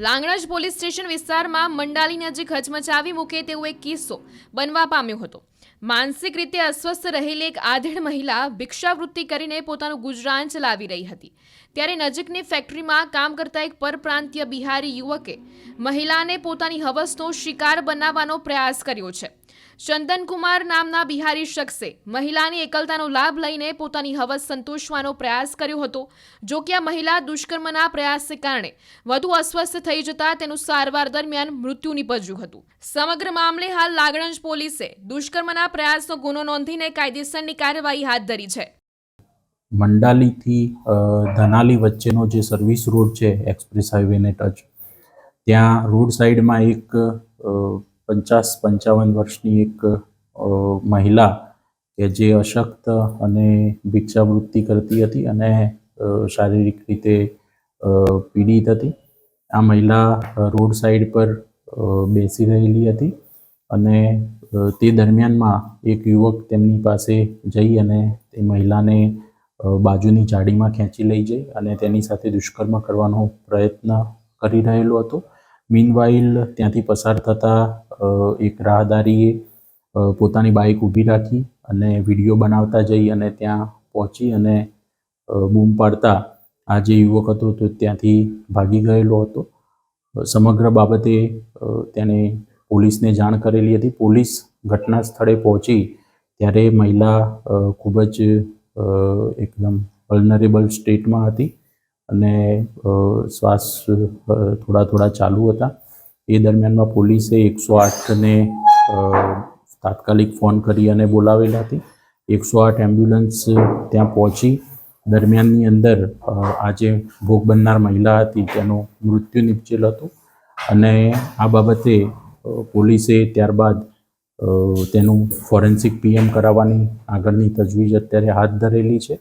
Langhnaj police station વિસ્તારમાં મંડાલી નજીક હચમચાવી મૂકે તેવો એક કિસ્સો બનવા પામ્યો હતો. માનસિક રીતે અસ્વસ્થ રહેલી એક આધેડ મહિલા ભિક્ષાવૃત્તિ કરીને પોતાનું ગુજરાન ચલાવી રહી હતી. ત્યારે નજીકની ફેક્ટરીમાં કામ કરતા એક પરપ્રાંતીય બિહારી યુવકે મહિલાને પોતાની હવસનો શિકાર બનાવવાનો પ્રયાસ કર્યો છે. ચંદનકુમાર નામના બિહારી શખ્સે મહિલાની એકલતાનો લાભ લઈને પોતાની હવસ સંતોષવાનો પ્રયાસ કર્યો હતો. જો કે આ મહિલા દુષ્કર્મના પ્રયાસને કારણે વધુ અસ્વસ્થ થઈ જતા તેનું સારવાર દરમિયાન મૃત્યુ નિપજ્યું હતું. સમગ્ર મામલે હાલ લાગણજ પોલીસે દુષ્કર્મના પ્રયાસનો ગુનો નોંધીને કાયદેસરની કાર્યવાહી હાથ ધરી છે. મંડાલીથી ધનાલી વચ્ચેનો જે સર્વિસ રોડ છે, એક્સપ્રેસ હાઈવેને ટચ, ત્યાં રોડ સાઈડમાં એક પચાસ પંચાવન વર્ષની એક મહિલા કે જે અશક્ત અને ભિક્ષાવૃત્તિ કરતી હતી અને શારીરિક રીતે પીડિત હતી. આ મહિલા રોડ સાઈડ પર બેસી રહેલી હતી અને તે દરમિયાનમાં એક યુવક તેમની પાસે જઈ અને તે મહિલાને બાજુની જાડીમાં ખેંચી લઈ જઈ અને તેની સાથે દુષ્કર્મ કરવાનો પ્રયત્ન કરી રહેલો હતો. મીનવાઇલ ત્યાંથી પસાર થતા એક રાહદારીએ પોતાની બાઇક ઊભી રાખી અને વીડિયો બનાવતા જઈ અને ત્યાં પહોંચી અને બૂમ પાડતા આ જે યુવક હતો તો ત્યાંથી ભાગી ગયેલો હતો. સમગ્ર બાબતે તેને પોલીસને જાણ કરેલી હતી. પોલીસ ઘટના સ્થળે પહોંચી ત્યારે મહિલા ખૂબ જ એકદમ વલ્નરેબલ સ્ટેટમાં હતી. અને શ્વાસ થોડા થોડા ચાલુ હતા. એ દરમિયાનમાં પોલીસે એકસો આઠને તાત્કાલિક ફોન કરી અને બોલાવેલા હતી એકસો આઠ એમ્બ્યુલન્સ ત્યાં પહોંચી. દરમિયાનની અંદર આજે ભોગ બનનાર મહિલા હતી, તેનું મૃત્યુ નિપજેલ હતું. અને આ બાબતે પોલીસે ત્યારબાદ તેનું ફોરેન્સિક પીએમ કરાવવાની આગળની તજવીજ અત્યારે હાથ ધરેલી છે.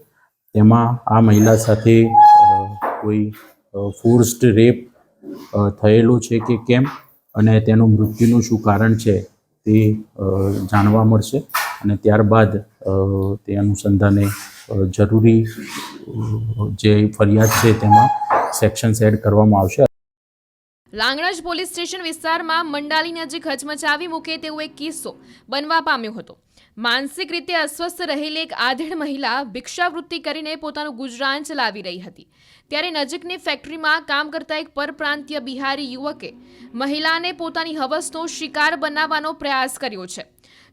તેમાં આ મહિલા સાથે કોઈ ફોર્સ્ડ રેપ થયેલો છે કે કેમ? અને તેનું મૃત્યુનું શું કારણ છે તે જાણવા મળશે. અને ત્યારબાદ તે અનુસંધાને જરૂરી જે ફરિયાદ છે તેમાં સેક્શન્સ એડ કરવામાં આવશે. લાંગણજ પોલીસ સ્ટેશન વિસ્તારમાં મંડાલી નજીક હચમચાવી મૂકે તેવો એક કિસ્સો બનવા પામ્યો હતો. માનસિક રીતે અસ્વસ્થ રહેલી એક આધેડ મહિલા ભિક્ષાવૃત્તિ કરીને પોતાનું ગુજરાન ચલાવી રહી હતી. ત્યારે નજીકની ફેક્ટરીમાં કામ કરતા એક પરપ્રાંતીય બિહારી યુવકે મહિલાને પોતાની હવસનો શિકાર બનાવવાનો પ્રયાસ કર્યો છે.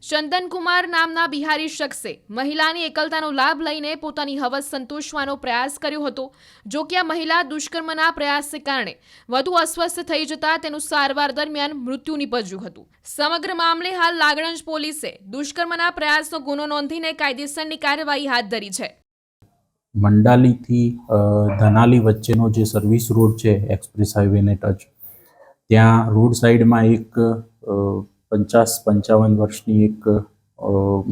ચંદનકુમાર નામના બિહારી શખ્સે મહિલાની એકલતાનો લાભ લઈને પોતાની હવસ સંતોષવાનો પ્રયાસ કર્યો હતો. જો કે આ મહિલા દુષ્કર્મના પ્રયાસને કારણે વધુ અસ્વસ્થ થઈ જતા તેનું સારવાર દરમિયાન મૃત્યુ નિપજ્યું હતું. સમગ્ર મામલે હાલ લાગણજ પોલીસે દુષ્કર્મના પ્રયાસનો ગુનો નોંધીને કાયદેસરની કાર્યવાહી હાથ ધરી છે. મંડાલીથી ધનાલી વચ્ચેનો જે સર્વિસ રોડ છે, એક્સપ્રેસ હાઈવેને ટચ, ત્યાં રોડ સાઈડમાં એક પચાસ પંચાવન વર્ષની એક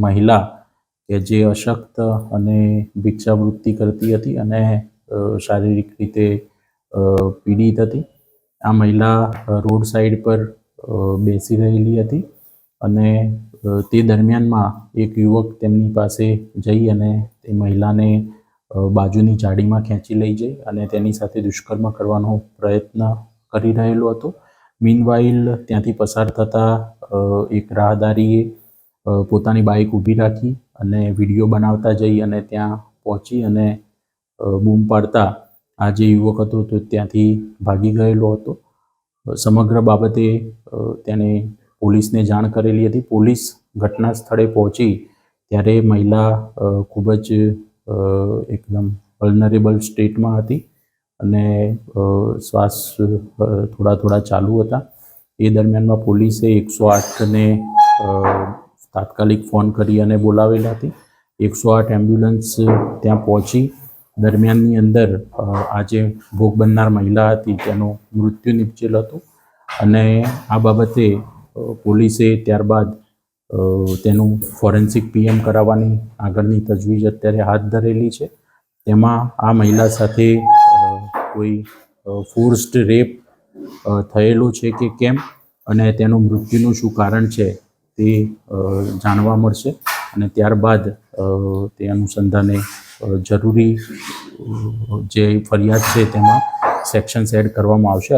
મહિલા કે જે અશક્ત અને ભિક્ષાવૃત્તિ કરતી હતી અને શારીરિક રીતે પીડિત હતી. આ મહિલા રોડ સાઈડ પર બેસી રહેલી હતી અને તે દરમિયાનમાં એક યુવક તેમની પાસે જઈ અને તે મહિલાને બાજુની જાડીમાં ખેંચી લઈ જઈ અને તેની સાથે દુષ્કર્મ કરવાનો પ્રયત્ન કરી રહેલો હતો. મીનવાઇલ ત્યાંથી પસાર થતા એક રાહદારીએ પોતાની બાઇક ઊભી રાખી અને વીડિયો બનાવતા જઈ અને ત્યાં પહોંચી અને બૂમ પાડતા આ જે યુવક હતો તો ત્યાંથી ભાગી ગયેલો હતો. સમગ્ર બાબતે તેને પોલીસને જાણ કરેલી હતી. પોલીસ ઘટના સ્થળે પહોંચી ત્યારે મહિલા ખૂબ જ એકદમ વલ્નરેબલ સ્ટેટમાં હતી. અને શ્વાસ થોડા થોડા ચાલુ હતા. એ દરમિયાનમાં પોલીસે એકસો આઠને તાત્કાલિક ફોન કરી અને બોલાવેલા હતી. એકસો આઠ એમ્બ્યુલન્સ ત્યાં પહોંચી. દરમિયાનની અંદર આ જે ભોગ બનનાર મહિલા હતી, તેનું મૃત્યુ નિપજેલ હતું. અને આ બાબતે પોલીસે ત્યારબાદ તેનું ફોરેન્સિક પીએમ કરાવવાની આગળની તજવીજ અત્યારે હાથ ધરેલી છે. તેમાં આ મહિલા સાથે કોઈ ફોર્સ્ડ રેપ થયેલો છે કે કેમ અને તેનું મૃત્યુનું શું કારણ છે તે જાણવા મળશે અને ત્યારબાદ તે અનુસંધાને જરૂરી જે ફરિયાદ છે તેમાં સેક્શન્સ એડ કરવામાં આવશે.